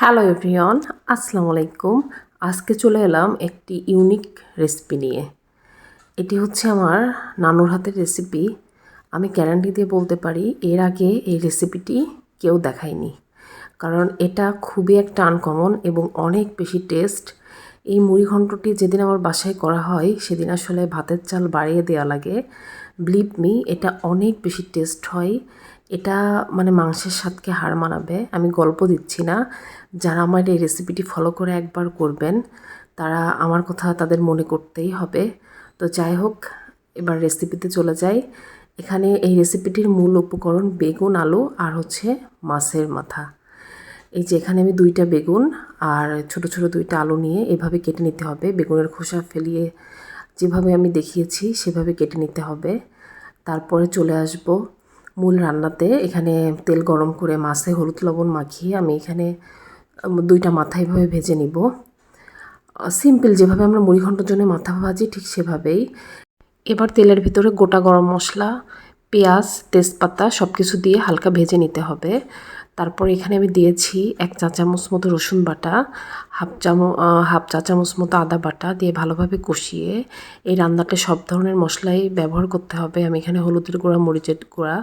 Hello everyone আসসালামু আলাইকুম আজকে চলে এলাম একটি ইউনিক রেসিপি নিয়ে। এটি হচ্ছে আমার নানুর হাতের রেসিপি আমি গ্যারান্টি দিয়ে বলতে পারি, এর আগে এই রেসিপিটি কেউ দেখায়নি। কারণ এটা খুবই একটা আনকমন এবং অনেক বেশি টেস্ট এই মুড়ি ঘণ্টটি যেদিন আমার বাসায় করা হয়, সেদিন আসলে ভাতের চাল বাড়িয়ে দেওয়া লাগে। বিলিভ মি এটা অনেক বেশি টেস্ট হয়। এটা মানে মাংসের স্বাদকে হার মানাবে, আমি গল্প দিচ্ছি না। যারা আমার এই রেসিপিটি ফলো করে একবার করবেন, তারা আমার কথা তাদের মনে করতেই হবে। তো যাই হোক, এবার রেসিপিতে চলে যাই। এখানে এই রেসিপিটির মূল উপকরণ বেগুন, আলু আর হচ্ছে মাছের মাথা। এই যে এখানে আমি দুইটা বেগুন আর ছোট ছোট দুইটা আলু নিয়ে এভাবে কেটে নিতে হবে। বেগুনের খোসা ফেলিয়ে যেভাবে আমি দেখিয়েছি, সেভাবে কেটে নিতে হবে। তারপরে চলে আসব মূল রান্নাতে এখানে তেল গরম করে মাছে হলুদ লবণ মাখিয়ে আমি এখানে দুইটা মাথা এভাবে ভেজে নিব। সিম্পল যেভাবে আমরা মুড়িঘণ্টার জন্য মাথা ভাজি ঠিক সেভাবেই। এবার তেলের ভিতরে গোটা গরম মশলা, পেঁয়াজ, তেজপাতা সব কিছু দিয়ে হালকা ভেজে নিতে হবে। তারপর এখানে আমি দিয়েছি এক চা চামচ মতো রসুন বাটা, হাফ চামচ হাফ চা চামচ মতো আদা বাটা দিয়ে ভালোভাবে কষিয়ে এই রান্নাটা সব ধরনের মশলাই ব্যবহার করতে হবে। আমি এখানে হলুদের গুঁড়া, মরিচের গুঁড়া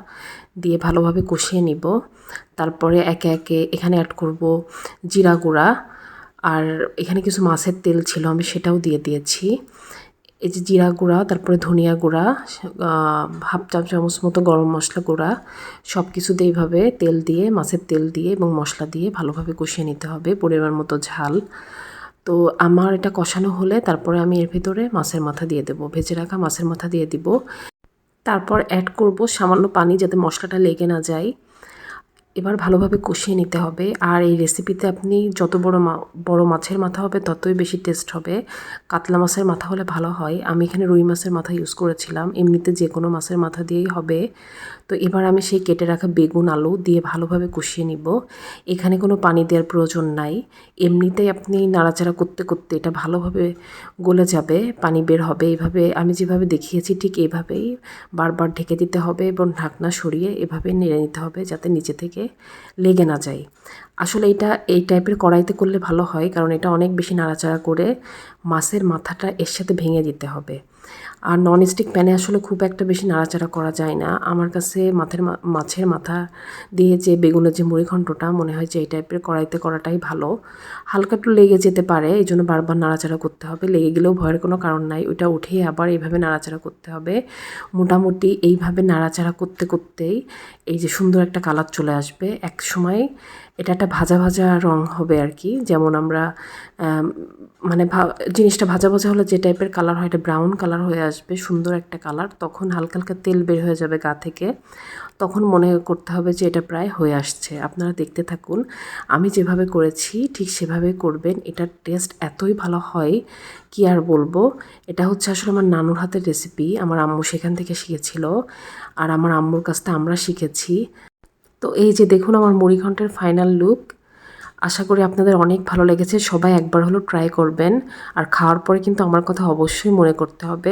দিয়ে ভালোভাবে কষিয়ে নিব। তারপরে একে একে এখানে অ্যাড করব জিরা গুঁড়া। আর এখানে কিছু মাছের তেল ছিল, আমি সেটাও দিয়ে দিয়েছি। এই যে জিরা গুঁড়া, তারপরে ধনিয়া গুঁড়া হাফ চা চামচ মতো গরম মশলা গুঁড়া সব কিছুতে এইভাবে তেল দিয়ে, মাছের তেল দিয়ে এবং মশলা দিয়ে ভালোভাবে কষিয়ে নিতে হবে, পরিমাণ মতো ঝাল। তো আমার এটা কষানো হলে তারপরে আমি এর ভিতরে মাছের মাথা দিয়ে দেবো, ভেজে রাখা মাছের মাথা দিয়ে দিব। তারপর অ্যাড করব সামান্য পানি যাতে মশলাটা লেগে না যায়। এবার ভালোভাবে কষিয়ে নিতে হবে। আর এই রেসিপিতে আপনি যত বড় মা, বড় মাছের মাথা হবে, ততই বেশি টেস্ট হবে। কাতলা মাছের মাথা হলে ভালো হয়। আমি এখানে রুই মাছের মাথা ইউজ করেছিলাম। এমনিতে যে কোনো মাছের মাথা দিয়েই হবে। তো এবার আমি সেই কেটে রাখা বেগুন আলু দিয়ে ভালোভাবে কষিয়ে নিব। এখানে কোনো পানি দেওয়ার প্রয়োজন নাই। এমনিতেই আপনি নাড়াচাড়া করতে করতে এটা ভালোভাবে গলে যাবে, পানি বের হবে। এইভাবে আমি যেভাবে দেখিয়েছি ঠিক এইভাবেই বারবার ঢেকে দিতে হবে এবং ঢাকনা সরিয়ে এভাবে নেড়ে নিতে হবে যাতে নিচে থেকে লেগে না যায়। আসলে এটা এই টাইপের কড়াইতে করলে ভালো হয় কারণ এটা অনেক বেশি নাড়াচাড়া করে মাছের মাথাটা এর সাথে ভেঙে দিতে হবে। আর ননস্টিক প্যানে আসলে খুব একটা বেশি নাড়াচাড়া করা যায় না। আমার কাছে মাছের মাছের মাথা দিয়ে যে বেগুনের যে মুড়িঘণ্টটা মনে হয় যে এই টাইপের কড়াইতে করাটাই ভালো। হালকা একটু লেগে যেতে পারে, এই জন্য বারবার নাড়াচাড়া করতে হবে। লেগে গেলেও ভয়ের কোনো কারণ নাই, ওইটা উঠিয়ে আবার এইভাবে নাড়াচাড়া করতে হবে। মোটামুটি এইভাবে নাড়াচাড়া করতে করতেই এই যে সুন্দর একটা কালার চলে আসবে। এক সময় এটা একটা ভাজা ভাজা রং হবে আর কি, যেমন আমরা মানে জিনিসটা ভাজা ভাজা হলে যে টাইপের কালার হয়, এটা ব্রাউন কালার হয়ে আসবে সুন্দর একটা কালার, তখন হালকা হালকা তেল বের হয়ে যাবে গা থেকে। তখন মনে করতে হবে যে এটা প্রায় হয়ে আসছে। আপনারা দেখতে থাকুন, আমি যেভাবে করেছি ঠিক সেভাবে করবেন। এটার টেস্ট এতই ভালো হয়, কি আর বলব? এটা হচ্ছে আসলে আমার নানুর হাতের রেসিপি আমার আম্মু সেখান থেকে শিখেছিল আর আমার আম্মুর কাছ থেকে আমরা শিখেছি। তো এই যে দেখুন আমার মুড়িঘণ্টের ফাইনাল লুক আশা করি আপনাদের অনেক ভালো লেগেছে। সবাই একবার হলো ট্রাই করবেন। আর খাওয়ার পরে কিন্তু আমার কথা অবশ্যই মনে করতে হবে।